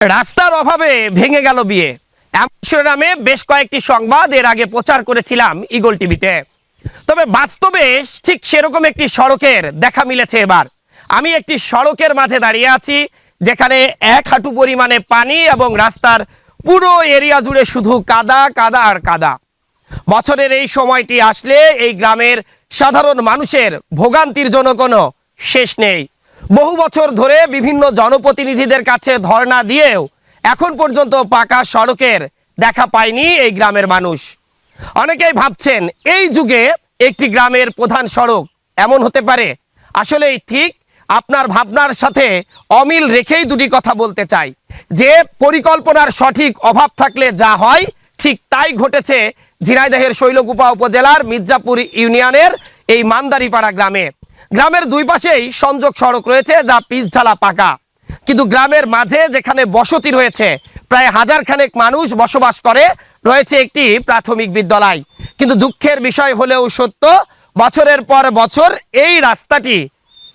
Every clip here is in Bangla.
রাস্তার অভাবে ভেঙে গেল বিয়ে। শিরোনামে বেশ কয়েকটি সংবাদ এর আগে প্রচার করেছিলাম ইগল টিভিতে। তবে বাস্তবে ঠিক সেরকম একটি সড়কের দেখা মিলেছে এবার। আমি একটি সড়কের মাঝে দাঁড়িয়ে আছি, যেখানে এক হাঁটু পরিমাণে পানি এবং রাস্তার পুরো এরিয়া জুড়ে শুধু কাদা কাদা আর কাদা। বছরের এই সময়টি আসলে এই গ্রামের সাধারণ মানুষের ভোগান্তির জন্য কোনো শেষ নেই। বহু বছর ধরে বিভিন্ন জনপ্রতিনিধিদের কাছে ধর্ণা দিয়েও এখন পর্যন্ত পাকা সড়কের দেখা পায়নি এই গ্রামের মানুষ। অনেকেই ভাবছেন এই যুগে একটি গ্রামের প্রধান সড়ক এমন হতে পারে। আসলেই ঠিক আপনার ভাবনার সাথে অমিল রেখেই দুটি কথা বলতে চাই। যে পরিকল্পনার সঠিক অভাব থাকলে যা হয়, ঠিক তাই ঘটেছে ঝিনাইদহের শৈলকুপা উপজেলার মির্জাপুর ইউনিয়নের এই মান্দারিপাড়া গ্রামে। গ্রামের দুই পাশেই সংযোগ সড়ক রয়েছে যা পিচঢালা পাকা। কিন্তু গ্রামের মাঝে যেখানে বসতি রয়েছে, প্রায় হাজার খানেক মানুষ বসবাস করে, রয়েছে একটি প্রাথমিক বিদ্যালয়। কিন্তু দুঃখের বিষয় হলেও সত্য, বছরের পর বছর এই রাস্তাটি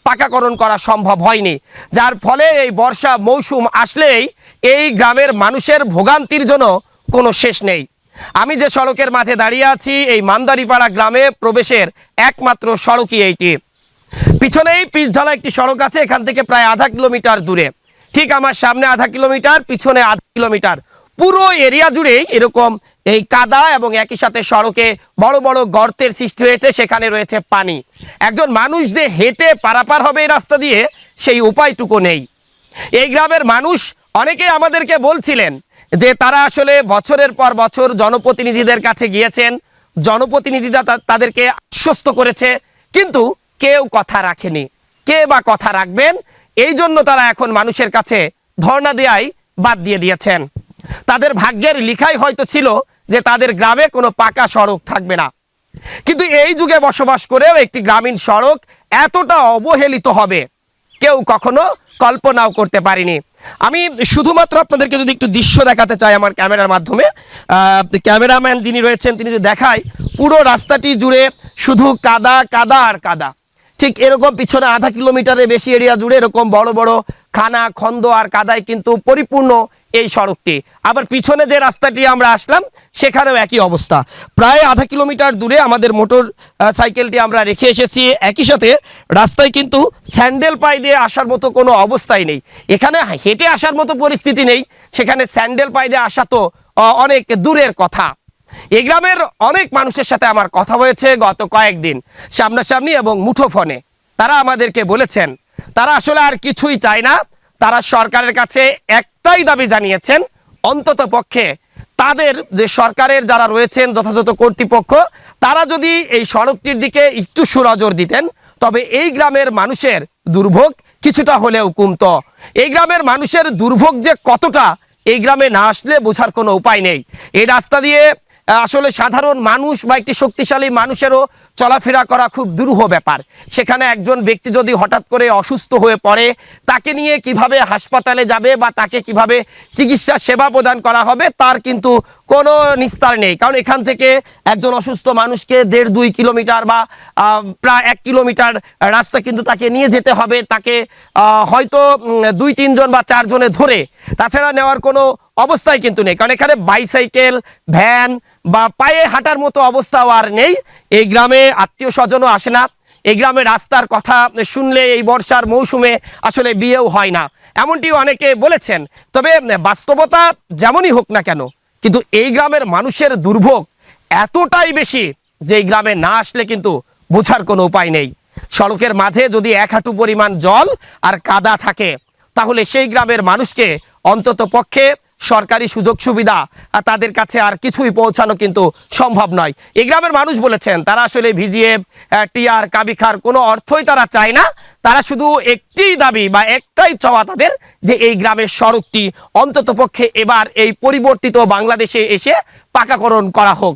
পাকাকরণ করা সম্ভব হয়নি। যার ফলে এই বর্ষা মৌসুম আসলেই এই গ্রামের মানুষের ভোগান্তির জন্য কোনো শেষ নেই। আমি যে সড়কের মাঝে দাঁড়িয়ে আছি, এই মান্দারিপাড়া গ্রামে প্রবেশের একমাত্র সড়কই এইটি। পিছনেই পিচঢালা একটি সড়ক আছে, এখান থেকে প্রায় আধা কিলোমিটার দূরে। ঠিক আমার সামনে আধা কিলোমিটার, পিছনে আধা কিলোমিটার। পুরো এরিয়া জুড়েই এরকম এই কাদা এবং একই সাথে সড়কে বড় বড় গর্তের সৃষ্টি হয়েছে, সেখানে রয়েছে পানি। একজন মানুষ যে হেঁটে পারাপার হবে এই রাস্তা দিয়ে, সেই উপায়টুকু নেই। এই গ্রামের মানুষ অনেকেই আমাদেরকে বলছিলেন যে তারা আসলে বছরের পর বছর জনপ্রতিনিধিদের কাছে গিয়েছেন। জনপ্রতিনিধিরা তাদেরকে আশ্বস্ত করেছে। কিন্তু কেউ কথা রাখেনি। কে বা কথা রাখবেন? এই জন্য তারা এখন মানুষের কাছে ধর্ণা দেয়াই বাদ দিয়ে দিয়েছেন। তাদের ভাগ্যের লিখাই হয়তো ছিল যে তাদের গ্রামে কোনো পাকা সড়ক থাকবে না। কিন্তু এই যুগে বসবাস করেও একটি গ্রামীণ সড়ক এতটা অবহেলিত হবে। কেউ কখনো কল্পনাও করতে পারিনি। আমি শুধুমাত্র আপনাদেরকে যদি একটু দৃশ্য দেখাতে চাই আমার ক্যামেরার মাধ্যমে ক্যামেরাম্যান যিনি রয়েছেন, তিনি যদি দেখায়, পুরো রাস্তাটি জুড়ে শুধু কাদা কাদা আর কাদা। ঠিক এরকম পিছনে আধা কিলোমিটারের বেশি এরিয়া জুড়ে এরকম বড় বড় খানা, খন্দ আর কাদায় কিন্তু পরিপূর্ণ এই সড়কটি। আবার পিছনে যে রাস্তাটি আমরা আসলাম, সেখানেও একই অবস্থা। প্রায় আধা কিলোমিটার দূরে আমাদের মোটর সাইকেলটি আমরা রেখে এসেছি। একই সাথে রাস্তায় কিন্তু স্যান্ডেল পায়ে দিয়ে আসার মতো কোনো অবস্থাই নেই। এখানে হেঁটে আসার মতো পরিস্থিতি নেই। সেখানে স্যান্ডেল পায়ে দিয়ে আসা তো অনেক দূরের কথা। এই গ্রামের অনেক মানুষের সাথে আমার কথা হয়েছে গত কয়েকদিন, সামনাসামনি এবং মুঠোফোনে। তারা আমাদেরকে বলেছেন, তারা আসলে আর কিছুই চায় না। তারা সরকারের কাছে একটাই দাবি জানিয়েছেন, অন্তত পক্ষে তাদের যে সরকারের যারা রয়েছেন যথাযথ কর্তৃপক্ষ, তারা যদি এই সড়কটির দিকে একটু সুনজর দিতেন, তবে এই গ্রামের মানুষের দুর্ভোগ কিছুটা হলেও কমতো। এই গ্রামের মানুষের দুর্ভোগ যে কতটা, এই গ্রামে না আসলে বোঝার কোনো উপায় নেই। এই রাস্তা দিয়ে আসলে সাধারণ মানুষ বা একটি শক্তিশালী মানুষেরও চলাফেরা করা খুব দুরূহ ব্যাপার। সেখানে একজন ব্যক্তি যদি হঠাৎ করে অসুস্থ হয়ে পড়ে, তাকে নিয়ে কীভাবে হাসপাতালে যাবে বা তাকে কীভাবে চিকিৎসা সেবা প্রদান করা হবে, তার কিন্তু কোনো নিস্তার নেই। কারণ এখান থেকে একজন অসুস্থ মানুষকে দেড় দুই কিলোমিটার বা প্রায় এক কিলোমিটার রাস্তা কিন্তু তাকে নিয়ে যেতে হবে। তাকে হয়তো দুই, তিনজন বা চারজনে ধরে। তাছাড়া নেওয়ার কোনো অবস্থাই কিন্তু নেই। কারণ এখানে বাইসাইকেল, ভ্যান বা পায়ে হাঁটার মতো অবস্থাও আর নেই। এই গ্রামে আত্মীয় স্বজনও আসে না। এই গ্রামে রাস্তার কথা শুনলে এই বর্ষার মৌসুমে আসলে বিয়েও হয় না। এমনটি অনেকে বলেছেন, তবে বাস্তবতা যেমনই হোক না কেন, কিন্তু এই গ্রামের মানুষের দুর্ভোগ এতটাই বেশি যে এই গ্রামে না আসলে কিন্তু বোঝার কোনো উপায় নেই। সড়কের মাঝে যদি এক হাঁটু পরিমাণ জল আর কাদা থাকে, তাহলে সেই গ্রামের মানুষকে অন্তত পক্ষে সরকারি সুযোগ সুবিধা তাদের কাছে আর কিছুই পৌঁছানো কিন্তু সম্ভব নয়। এ গ্রামের মানুষ বলেছেন, তারা আসলে ভিজিএফ টিআর, কাবিখার কোনো অর্থই তারা চায় না। তারা শুধু একটি দাবি বা একটাই চাওয়া তাদের যে এই গ্রামের সড়কটি অন্ততপক্ষে এবার এই পরিবর্তিত বাংলাদেশে এসে পাকাকরণ করা হোক।